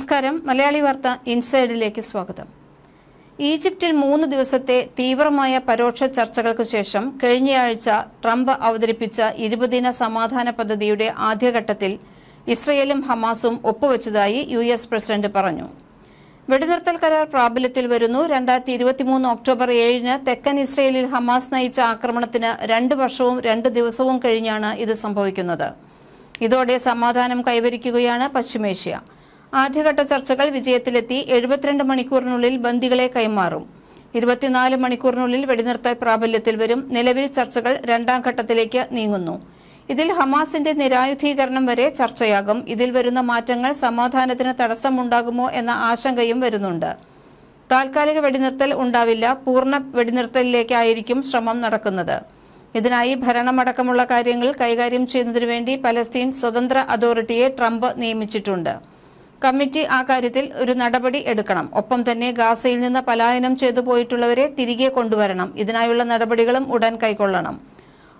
നമസ്കാരം. മലയാളി വാർത്ത ഇൻസൈഡിലേക്ക് സ്വാഗതം. ഈജിപ്തിൽ മൂന്ന് ദിവസത്തെ തീവ്രമായ പരോക്ഷ ചർച്ചകൾക്ക് ശേഷം കഴിഞ്ഞയാഴ്ച ട്രംപ് അവതരിപ്പിച്ച ഇരുപതിന സമാധാന പദ്ധതിയുടെ ആദ്യഘട്ടത്തിൽ ഇസ്രയേലും ഹമാസും ഒപ്പുവെച്ചതായി യു എസ് പ്രസിഡന്റ് പറഞ്ഞു. വെടിനിർത്തൽ കരാർ പ്രാബല്യത്തിൽ വരുന്നു. രണ്ടായിരത്തി ഇരുപത്തിമൂന്ന് ഒക്ടോബർ ഏഴിന് തെക്കൻ ഇസ്രയേലിൽ ഹമാസ് നയിച്ച ആക്രമണത്തിന് രണ്ട് വർഷവും രണ്ട് ദിവസവും കഴിഞ്ഞാണ് ഇത് സംഭവിക്കുന്നത്. ഇതോടെ സമാധാനം കൈവരിക്കുകയാണ് പശ്ചിമേഷ്യ. ആദ്യഘട്ട ചർച്ചകൾ വിജയത്തിലെത്തി എഴുപത്തിരണ്ട് മണിക്കൂറിനുള്ളിൽ ബന്ദികളെ കൈമാറും. ഇരുപത്തിനാല് മണിക്കൂറിനുള്ളിൽ വെടിനിർത്തൽ പ്രാബല്യത്തിൽ വരും. നിലവിൽ ചർച്ചകൾ രണ്ടാം ഘട്ടത്തിലേക്ക് നീങ്ങുന്നു. ഇതിൽ ഹമാസിന്റെ നിരായുധീകരണം വരെ ചർച്ചയാകും. ഇതിൽ വരുന്ന മാറ്റങ്ങൾ സമാധാനത്തിന് തടസ്സമുണ്ടാകുമോ എന്ന ആശങ്കയും വരുന്നുണ്ട്. താൽക്കാലിക വെടിനിർത്തൽ ഉണ്ടാവില്ല. പൂർണ വെടിനിർത്തലിലേക്കായിരിക്കും ശ്രമം നടക്കുന്നത്. ഇതിനായി ഭരണമടക്കമുള്ള കാര്യങ്ങൾ കൈകാര്യം ചെയ്യുന്നതിനു വേണ്ടി പലസ്തീൻ സ്വതന്ത്ര അതോറിറ്റിയെ ട്രംപ് നിയമിച്ചിട്ടുണ്ട്. കമ്മിറ്റി ആ കാര്യത്തിൽ ഒരു നടപടി എടുക്കണം. ഒപ്പം തന്നെ ഗാസയിൽ നിന്ന് പലായനം ചെയ്തു പോയിട്ടുള്ളവരെ തിരികെ കൊണ്ടുവരണം. ഇതിനായുള്ള നടപടികളും ഉടൻ കൈക്കൊള്ളണം.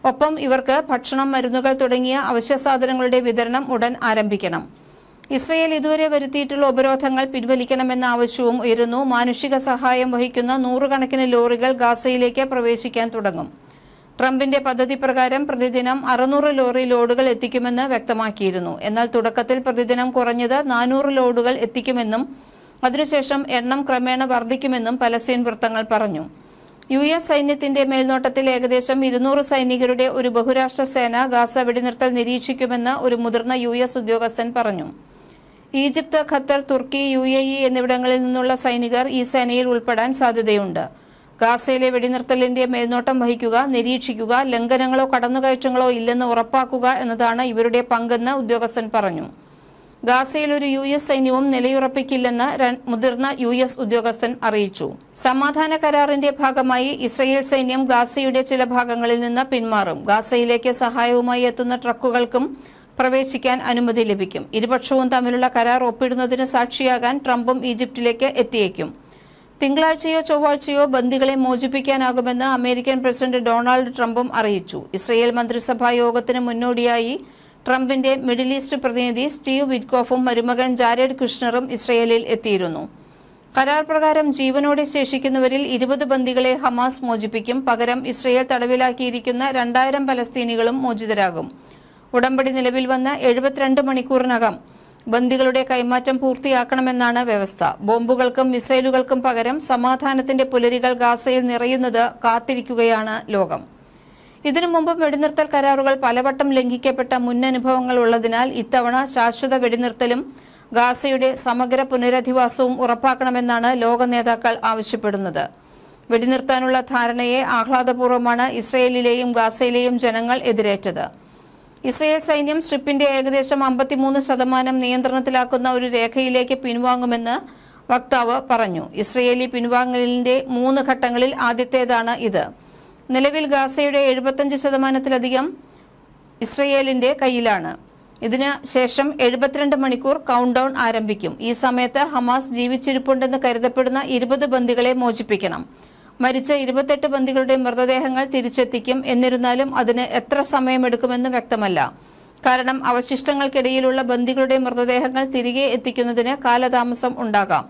ഒപ്പം ഇവർക്ക് ഭക്ഷണം മരുന്നുകൾ തുടങ്ങിയ അവശ്യ സാധനങ്ങളുടെ വിതരണം ഉടൻ ആരംഭിക്കണം. ഇസ്രയേൽ ഇതുവരെ വരുത്തിയിട്ടുള്ള ഉപരോധങ്ങൾ പിൻവലിക്കണമെന്ന ആവശ്യവും ഉയരുന്നു. മാനുഷിക സഹായം വഹിക്കുന്ന നൂറുകണക്കിന് ലോറികൾ ഗാസയിലേക്ക് പ്രവേശിക്കാൻ തുടങ്ങും. ട്രംപിന്റെ പദ്ധതി പ്രകാരം പ്രതിദിനം അറുന്നൂറ് ലോറി ലോഡുകൾ എത്തിക്കുമെന്ന് വ്യക്തമാക്കിയിരുന്നു. എന്നാൽ തുടക്കത്തിൽ പ്രതിദിനം കുറഞ്ഞത് നാനൂറ് ലോഡുകൾ എത്തിക്കുമെന്നും അതിനുശേഷം എണ്ണം ക്രമേണ വർദ്ധിക്കുമെന്നും പലസ്തീൻ വൃത്തങ്ങൾ പറഞ്ഞു. യു എസ് സൈന്യത്തിന്റെ മേൽനോട്ടത്തിൽ ഏകദേശം ഇരുന്നൂറ് സൈനികരുടെ ഒരു ബഹുരാഷ്ട്ര സേന ഗാസ വെടിനിർത്തൽ നിരീക്ഷിക്കുമെന്ന് ഒരു മുതിർന്ന യു എസ് ഉദ്യോഗസ്ഥൻ പറഞ്ഞു. ഈജിപ്ത് ഖത്തർ തുർക്കി യു എ ഇ എന്നിവിടങ്ങളിൽ നിന്നുള്ള സൈനികർ ഈ സേനയിൽ ഉൾപ്പെടാൻ സാധ്യതയുണ്ട്. ഗാസയിലെ വെടിനിർത്തലിന്റെ മേൽനോട്ടം വഹിക്കുക നിരീക്ഷിക്കുക ലംഘനങ്ങളോ കടന്നുകയറ്റങ്ങളോ ഇല്ലെന്ന് ഉറപ്പാക്കുക എന്നതാണ് ഇവരുടെ പങ്കെന്ന് ഉദ്യോഗസ്ഥൻ പറഞ്ഞു. ഗാസയിൽ ഒരു യു എസ് സൈന്യവും നിലയുറപ്പിക്കില്ലെന്ന് മുതിർന്ന യു എസ് ഉദ്യോഗസ്ഥൻ അറിയിച്ചു. സമാധാന കരാറിന്റെ ഭാഗമായി ഇസ്രയേൽ സൈന്യം ഗാസയുടെ ചില ഭാഗങ്ങളിൽ നിന്ന് പിന്മാറും. ഗാസയിലേക്ക് സഹായവുമായി എത്തുന്ന ട്രക്കുകൾക്കും പ്രവേശിക്കാൻ അനുമതി ലഭിക്കും. ഇരുപക്ഷവും തമ്മിലുള്ള കരാർ ഒപ്പിടുന്നതിന് സാക്ഷിയാകാൻ ട്രംപും ഈജിപ്തിലേക്ക് എത്തിയേക്കും. തിങ്കളാഴ്ചയോ ചൊവ്വാഴ്ചയോ ബന്ദികളെ മോചിപ്പിക്കാനാകുമെന്ന് അമേരിക്കൻ പ്രസിഡന്റ് ഡൊണാൾഡ് ട്രംപും അറിയിച്ചു. ഇസ്രയേൽ മന്ത്രിസഭാ യോഗത്തിന് മുന്നോടിയായി ട്രംപിന്റെ മിഡിൽ ഈസ്റ്റ് പ്രതിനിധി സ്റ്റീവ് വിറ്റ്കോഫും മരുമകൻ ജാരേഡ് കുഷ്ണറും ഇസ്രയേലിൽ എത്തിയിരുന്നു. കരാർ പ്രകാരം ജീവനോടെ ശേഷിക്കുന്നവരിൽ ഇരുപത് ബന്ദികളെ ഹമാസ് മോചിപ്പിക്കും. പകരം ഇസ്രയേൽ തടവിലാക്കിയിരിക്കുന്ന രണ്ടായിരം പലസ്തീനികളും മോചിതരാകും. ഉടമ്പടി നിലവിൽ വന്ന് എഴുപത്തിരണ്ട് മണിക്കൂറിനകം ബന്ദികളുടെ കൈമാറ്റം പൂർത്തിയാക്കണമെന്നാണ് വ്യവസ്ഥ. ബോംബുകൾക്കും മിസൈലുകൾക്കും പകരം സമാധാനത്തിന്റെ പുലരികൾ ഗാസയിൽ നിറയുന്നത് കാത്തിരിക്കുകയാണ് ലോകം. ഇതിനു മുമ്പ് വെടിനിർത്തൽ കരാറുകൾ പലവട്ടം ലംഘിക്കപ്പെട്ട മുന്നനുഭവങ്ങൾ ഉള്ളതിനാൽ ഇത്തവണ ശാശ്വത വെടിനിർത്തലും ഗാസയുടെ സമഗ്ര പുനരധിവാസവും ഉറപ്പാക്കണമെന്നാണ് ലോക നേതാക്കൾ ആവശ്യപ്പെടുന്നത്. വെടിനിർത്താനുള്ള ധാരണയെ ആഹ്ലാദപൂർവമാണ് ഇസ്രയേലിലെയും ഗാസയിലെയും ജനങ്ങൾ എതിരേറ്റത്. ഇസ്രയേൽ സൈന്യം സ്ട്രിപ്പിന്റെ ഏകദേശം അമ്പത്തിമൂന്ന് ശതമാനം നിയന്ത്രണത്തിലാക്കുന്ന ഒരു രേഖയിലേക്ക് പിൻവാങ്ങുമെന്ന് വക്താവ് പറഞ്ഞു. ഇസ്രയേലി പിൻവാങ്ങലിന്റെ മൂന്ന് ഘട്ടങ്ങളിൽ ആദ്യത്തേതാണ് ഇത്. നിലവിൽ ഗാസയുടെ എഴുപത്തഞ്ച് ശതമാനത്തിലധികം ഇസ്രയേലിന്റെ കയ്യിലാണ്. ഇതിന് ശേഷം എഴുപത്തിരണ്ട് മണിക്കൂർ കൗണ്ട് ഡൗൺ ആരംഭിക്കും. ഈ സമയത്ത് ഹമാസ് ജീവിച്ചിരിപ്പുണ്ടെന്ന് കരുതപ്പെടുന്ന ഇരുപത് ബന്ദികളെ മോചിപ്പിക്കണം. മരിച്ച ഇരുപത്തെട്ട് ബന്ദികളുടെ മൃതദേഹങ്ങൾ തിരിച്ചെത്തിക്കും. എന്നിരുന്നാലും അതിന് എത്ര സമയമെടുക്കുമെന്ന് വ്യക്തമല്ല. കാരണം അവശിഷ്ടങ്ങൾക്കിടയിലുള്ള ബന്ദികളുടെ മൃതദേഹങ്ങൾ തിരികെ എത്തിക്കുന്നതിന് കാലതാമസം ഉണ്ടാകാം.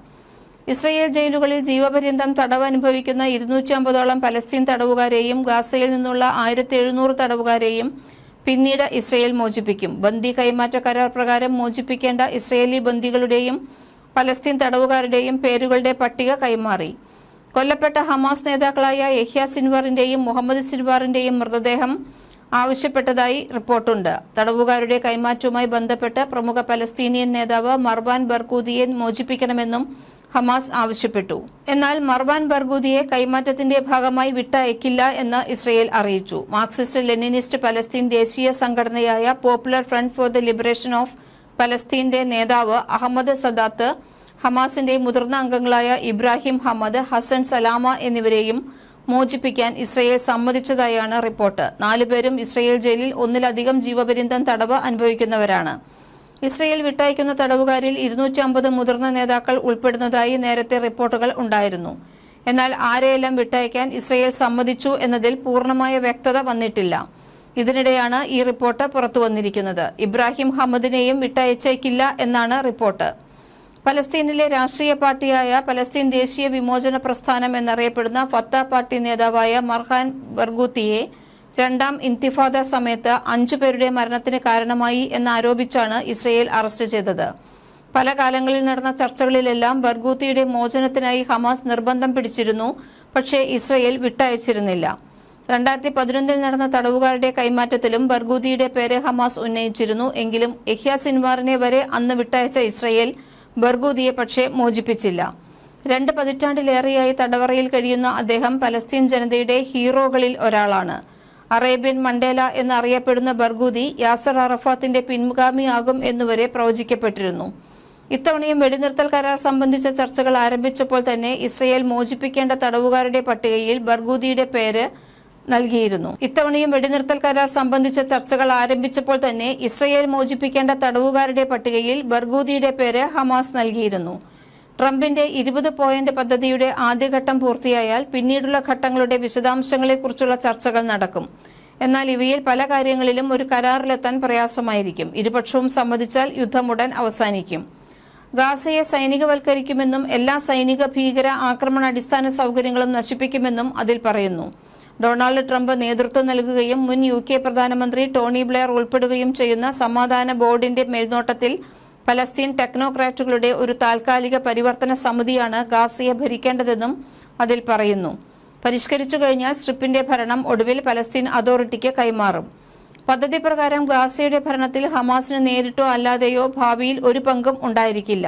ഇസ്രയേൽ ജയിലുകളിൽ ജീവപര്യന്തം തടവ് അനുഭവിക്കുന്ന ഇരുന്നൂറ്റി അമ്പതോളം പലസ്തീൻ തടവുകാരെയും ഗാസയിൽ നിന്നുള്ള ആയിരത്തി എഴുന്നൂറ് തടവുകാരെയും പിന്നീട് ഇസ്രയേൽ മോചിപ്പിക്കും. ബന്ദി കൈമാറ്റ കരാർ പ്രകാരം മോചിപ്പിക്കേണ്ട ഇസ്രയേലി ബന്ദികളുടെയും പലസ്തീൻ തടവുകാരുടെയും പേരുകളുടെ പട്ടിക കൈമാറി. കൊല്ലപ്പെട്ട ഹമാസ് നേതാക്കളായ യഹ്യ സിൻവാറിന്റെയും മുഹമ്മദ് സിൻവാറിന്റെയും മൃതദേഹം ആവശ്യപ്പെട്ടതായി റിപ്പോർട്ടുണ്ട്. തടവുകാരുടെ കൈമാറ്റവുമായി ബന്ധപ്പെട്ട് പ്രമുഖ പലസ്തീനിയൻ നേതാവ് മർവാൻ ബർഗൂദിയെ മോചിപ്പിക്കണമെന്നും ഹമാസ് ആവശ്യപ്പെട്ടു. എന്നാൽ മർവാൻ ബർഗൂദിയെ കൈമാറ്റത്തിന്റെ ഭാഗമായി വിട്ടയക്കില്ല എന്ന് ഇസ്രയേൽ അറിയിച്ചു. മാർക്സിസ്റ്റ് ലെനിനിസ്റ്റ് പലസ്തീൻ ദേശീയ സംഘടനയായ popular front for the liberation of പലസ്തീന്റെ നേതാവ് അഹമ്മദ് സദാത്ത് ഹമാസിന്റെ മുതിർന്ന അംഗങ്ങളായ ഇബ്രാഹിം ഹമ്മദ് ഹസൻ സലാമ എന്നിവരെയും മോചിപ്പിക്കാൻ ഇസ്രയേൽ സമ്മതിച്ചതായാണ് റിപ്പോർട്ട്. നാലുപേരും ഇസ്രയേൽ ജയിലിൽ ഒന്നിലധികം ജീവപര്യന്തം തടവ് അനുഭവിക്കുന്നവരാണ്. ഇസ്രയേൽ വിട്ടയക്കുന്ന തടവുകാരിൽ ഇരുന്നൂറ്റി അമ്പത് മുതിർന്ന നേതാക്കൾ ഉൾപ്പെടുന്നതായി നേരത്തെ റിപ്പോർട്ടുകൾ ഉണ്ടായിരുന്നു. എന്നാൽ ആരെയെല്ലാം വിട്ടയക്കാൻ ഇസ്രയേൽ സമ്മതിച്ചു എന്നതിൽ പൂർണമായ വ്യക്തത വന്നിട്ടില്ല. ഇതിനിടെയാണ് ഈ റിപ്പോർട്ട് പുറത്തുവന്നിരിക്കുന്നത്. ഇബ്രാഹിം ഹമ്മദിനെയും വിട്ടയച്ചേക്കില്ല എന്നാണ് റിപ്പോർട്ട്. പലസ്തീനിലെ രാഷ്ട്രീയ പാർട്ടിയായ പലസ്തീൻ ദേശീയ വിമോചന പ്രസ്ഥാനം എന്നറിയപ്പെടുന്ന ഫത്ത പാർട്ടി നേതാവായ മർഹാൻ ബർഗൂത്തിയെ രണ്ടാം ഇന്തിഫാദ സമയത്ത് അഞ്ചു പേരുടെ മരണത്തിന് കാരണമായി എന്നാരോപിച്ചാണ് ഇസ്രയേൽ അറസ്റ്റ് ചെയ്തത്. പല കാലങ്ങളിൽ നടന്ന ചർച്ചകളിലെല്ലാം ബർഗൂത്തിയുടെ മോചനത്തിനായി ഹമാസ് നിർബന്ധം പിടിച്ചിരുന്നു പക്ഷേ ഇസ്രയേൽ വിട്ടയച്ചിരുന്നില്ല. രണ്ടായിരത്തി പതിനൊന്നിൽ നടന്ന തടവുകാരുടെ കൈമാറ്റത്തിലും ബർഗൂതിയുടെ പേരെ ഹമാസ് ഉന്നയിച്ചിരുന്നു എങ്കിലും എഹ്യ സിൻവാറിനെ വരെ അന്ന് വിട്ടയച്ച ഇസ്രയേൽ ബർഗൂദിയെ പക്ഷേ മോചിപ്പിച്ചില്ല. രണ്ട് പതിറ്റാണ്ടിലേറെയായി തടവറയിൽ കഴിയുന്ന അദ്ദേഹം പലസ്തീൻ ജനതയുടെ ഹീറോകളിൽ ഒരാളാണ്. അറേബ്യൻ മണ്ടേല എന്നറിയപ്പെടുന്ന ബർഗൂദി യാസർ അറഫാത്തിന്റെ പിൻഗാമിയാകും എന്നുവരെ പ്രവചിക്കപ്പെട്ടിരുന്നു. ഇത്തവണയും വെടിനിർത്തൽ കരാർ സംബന്ധിച്ച ചർച്ചകൾ ആരംഭിച്ചപ്പോൾ തന്നെ ഇസ്രയേൽ മോചിപ്പിക്കേണ്ട തടവുകാരുടെ പട്ടികയിൽ ബർഗൂദിയുടെ പേര് നൽകിയിരുന്നു. ഇത്തവണയും വെടിനിർത്തൽ കരാർ സംബന്ധിച്ച ചർച്ചകൾ ആരംഭിച്ചപ്പോൾ തന്നെ ഇസ്രയേൽ മോചിപ്പിക്കേണ്ട തടവുകാരുടെ പട്ടികയിൽ ബർഗൂദിയുടെ പേര് ഹമാസ് നൽകിയിരുന്നു. ട്രംപിന്റെ ഇരുപത് പോയിന്റ് പദ്ധതിയുടെ ആദ്യഘട്ടം പൂർത്തിയായാൽ പിന്നീടുള്ള ഘട്ടങ്ങളുടെ വിശദാംശങ്ങളെക്കുറിച്ചുള്ള ചർച്ചകൾ നടക്കും. എന്നാൽ ഇവയിൽ പല കാര്യങ്ങളിലും ഒരു കരാറിലെത്താൻ പ്രയാസമായിരിക്കും. ഇരുപക്ഷവും സമ്മതിച്ചാൽ യുദ്ധമുടൻ അവസാനിക്കും. ഗാസയെ സൈനികവൽക്കരിക്കുമെന്നും എല്ലാ സൈനിക ഭീകര ആക്രമണ അടിസ്ഥാന സൗകര്യങ്ങളും നശിപ്പിക്കുമെന്നും അതിൽ പറയുന്നു. ഡൊണാൾഡ് ട്രംപ് നേതൃത്വം നൽകുകയും മുൻ യു കെ പ്രധാനമന്ത്രി ടോണി ബ്ലെയർ ഉൾപ്പെടുകയും ചെയ്യുന്ന സമാധാന ബോർഡിന്റെ മേൽനോട്ടത്തിൽ പലസ്തീൻ ടെക്നോക്രാറ്റുകളുടെ ഒരു താൽക്കാലിക പരിവർത്തന സമിതിയാണ് ഗാസയെ ഭരിക്കേണ്ടതെന്നും അതിൽ പറയുന്നു. പരിഷ്കരിച്ചു കഴിഞ്ഞാൽ സ്ട്രിപ്പിന്റെ ഭരണം ഒടുവിൽ പലസ്തീൻ അതോറിറ്റിക്ക് കൈമാറും. പദ്ധതി പ്രകാരം ഗാസയുടെ ഭരണത്തിൽ ഹമാസിന് നേരിട്ടോ അല്ലാതെയോ ഭാവിയിൽ ഒരു പങ്കും ഉണ്ടായിരിക്കില്ല.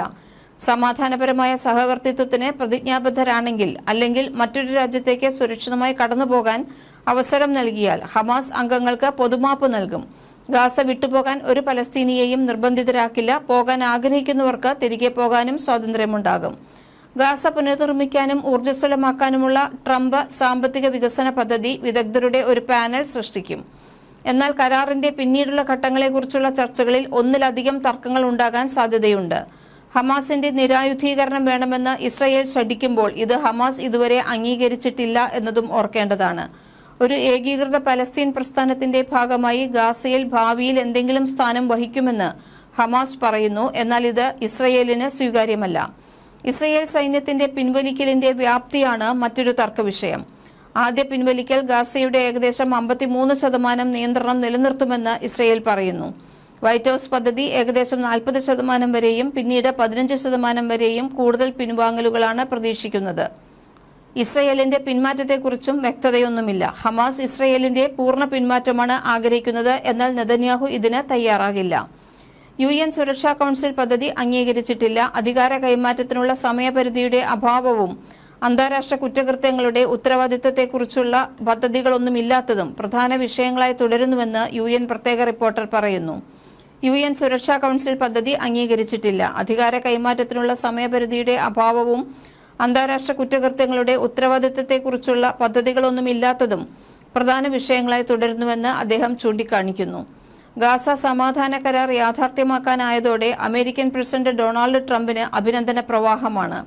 സമാധാനപരമായ സഹവർത്തിത്വത്തിന് പ്രതിജ്ഞാബദ്ധരാണെങ്കിൽ അല്ലെങ്കിൽ മറ്റൊരു രാജ്യത്തേക്ക് സുരക്ഷിതമായി കടന്നുപോകാൻ അവസരം നൽകിയാൽ ഹമാസ് അംഗങ്ങൾക്ക് പൊതുമാപ്പ് നൽകും. ഗാസ വിട്ടുപോകാൻ ഒരു പലസ്തീനിയെയും നിർബന്ധിതരാക്കില്ല പോകാൻ ആഗ്രഹിക്കുന്നവർക്ക് തിരികെ പോകാനും സ്വാതന്ത്ര്യമുണ്ടാകും. ഗാസ പുനർനിർമ്മിക്കാനും ഊർജസ്വലമാക്കാനുമുള്ള ട്രംപ് സാമ്പത്തിക വികസന പദ്ധതി വിദഗ്ധരുടെ ഒരു പാനൽ സൃഷ്ടിക്കും. എന്നാൽ കരാറിന്റെ പിന്നീടുള്ള ഘട്ടങ്ങളെക്കുറിച്ചുള്ള ചർച്ചകളിൽ ഒന്നിലധികം തർക്കങ്ങൾ ഉണ്ടാകാൻ സാധ്യതയുണ്ട്. ഹമാസിന്റെ നിരായുധീകരണം വേണമെന്ന് ഇസ്രയേൽ ശഠിക്കുമ്പോൾ ഇത് ഹമാസ് ഇതുവരെ അംഗീകരിച്ചിട്ടില്ല എന്നതും ഓർക്കേണ്ടതാണ്. ഒരു ഏകീകൃത പലസ്തീൻ പ്രസ്ഥാനത്തിന്റെ ഭാഗമായി ഗാസയിൽ ഭാവിയിൽ എന്തെങ്കിലും സ്ഥാനം വഹിക്കുമെന്ന് ഹമാസ് പറയുന്നു. എന്നാൽ ഇത് ഇസ്രയേലിന് സ്വീകാര്യമല്ല. ഇസ്രയേൽ സൈന്യത്തിന്റെ പിൻവലിക്കലിന്റെ വ്യാപ്തിയാണ് മറ്റൊരു തർക്കവിഷയം. ആദ്യ പിൻവലിക്കൽ ഗാസയുടെ ഏകദേശം അമ്പത്തിമൂന്ന് ശതമാനം നിയന്ത്രണം നിലനിർത്തുമെന്ന് ഇസ്രയേൽ പറയുന്നു. വൈറ്റ് ഹൌസ് പദ്ധതി ഏകദേശം നാൽപ്പത് ശതമാനം വരെയും പിന്നീട് പതിനഞ്ച് ശതമാനം വരെയും കൂടുതൽ പിൻവാങ്ങലുകളാണ് പ്രതീക്ഷിക്കുന്നത്. ഇസ്രയേലിന്റെ പിന്മാറ്റത്തെക്കുറിച്ചും വ്യക്തതയൊന്നുമില്ല. ഹമാസ് ഇസ്രയേലിന്റെ പൂർണ പിന്മാറ്റമാണ് ആഗ്രഹിക്കുന്നത് എന്നാൽ നെതന്യാഹു ഇതിന് തയ്യാറാകില്ല. യു എൻ സുരക്ഷാ കൌൺസിൽ പദ്ധതി അംഗീകരിച്ചിട്ടില്ല. അധികാര കൈമാറ്റത്തിനുള്ള സമയപരിധിയുടെ അഭാവവും അന്താരാഷ്ട്ര കുറ്റകൃത്യങ്ങളുടെ ഉത്തരവാദിത്തത്തെക്കുറിച്ചുള്ള പദ്ധതികളൊന്നുമില്ലാത്തതും പ്രധാന വിഷയങ്ങളായി തുടരുന്നുവെന്ന് യു പ്രത്യേക റിപ്പോർട്ടർ പറയുന്നു. യു എൻ സുരക്ഷാ കൌൺസിൽ പദ്ധതി അംഗീകരിച്ചിട്ടില്ല. അധികാര കൈമാറ്റത്തിനുള്ള സമയപരിധിയുടെ അഭാവവും അന്താരാഷ്ട്ര കുറ്റകൃത്യങ്ങളുടെ ഉത്തരവാദിത്തത്തെക്കുറിച്ചുള്ള പദ്ധതികളൊന്നുമില്ലാത്തതും പ്രധാന വിഷയങ്ങളായി തുടരുന്നുവെന്ന് അദ്ദേഹം ചൂണ്ടിക്കാണിക്കുന്നു. ഗാസ സമാധാന കരാർ യാഥാർത്ഥ്യമാക്കാനായതോടെ അമേരിക്കൻ പ്രസിഡന്റ് ഡൊണാൾഡ് ട്രംപിന് അഭിനന്ദന പ്രവാഹമാണ്.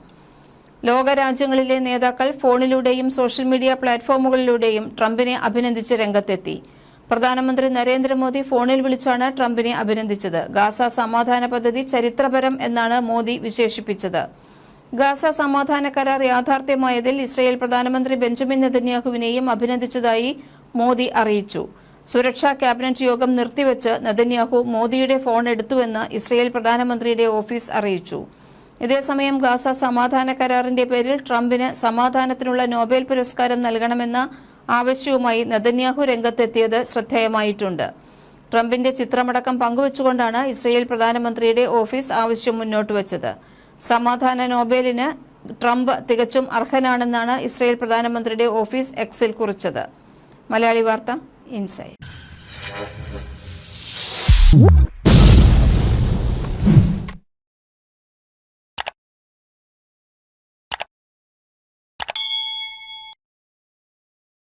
ലോകരാജ്യങ്ങളിലെ നേതാക്കൾ ഫോണിലൂടെയും സോഷ്യൽ മീഡിയ പ്ലാറ്റ്ഫോമുകളിലൂടെയും ട്രംപിനെ അഭിനന്ദിച്ച് രംഗത്തെത്തി. പ്രധാനമന്ത്രി നരേന്ദ്രമോദി ഫോണിൽ വിളിച്ചാണ് ട്രംപിനെ അഭിനന്ദിച്ചത്. ഗാസ സമാധാന പദ്ധതി ചരിത്രപരം എന്നാണ് മോദി വിശേഷിപ്പിച്ചത്. ഗാസ സമാധാന കരാർ യാഥാർത്ഥ്യമായതിൽ ഇസ്രയേൽ പ്രധാനമന്ത്രി ബെഞ്ചമിൻ നെതന്യാഹുവിനെയും അഭിനന്ദിച്ചതായി മോദി അറിയിച്ചു. സുരക്ഷാ ക്യാബിനറ്റ് യോഗം നിർത്തിവെച്ച് നെതന്യാഹു മോദിയുടെ ഫോൺ എടുത്തുവെന്ന് ഇസ്രയേൽ പ്രധാനമന്ത്രിയുടെ ഓഫീസ് അറിയിച്ചു. ഇതേസമയം ഗാസ സമാധാന കരാറിന്റെ പേരിൽ ട്രംപിന് സമാധാനത്തിനുള്ള നോബൽ പുരസ്കാരം നൽകണമെന്ന ആവശ്യവുമായി നെതന്യാഹു രംഗത്തെത്തിയത് ശ്രദ്ധേയമായിട്ടുണ്ട്. ട്രംപിന്റെ ചിത്രമടക്കം പങ്കുവച്ചുകൊണ്ടാണ് ഇസ്രയേൽ പ്രധാനമന്ത്രിയുടെ ഓഫീസ് ആവശ്യം മുന്നോട്ട് വച്ചത്. സമാധാന നോബേലിന് ട്രംപ് തികച്ചും അർഹനാണെന്നാണ് ഇസ്രയേൽ പ്രധാനമന്ത്രിയുടെ ഓഫീസ് എക്സിൽ കുറിച്ചത്. മലയാളി വാർത്ത ഇൻസൈഡ്.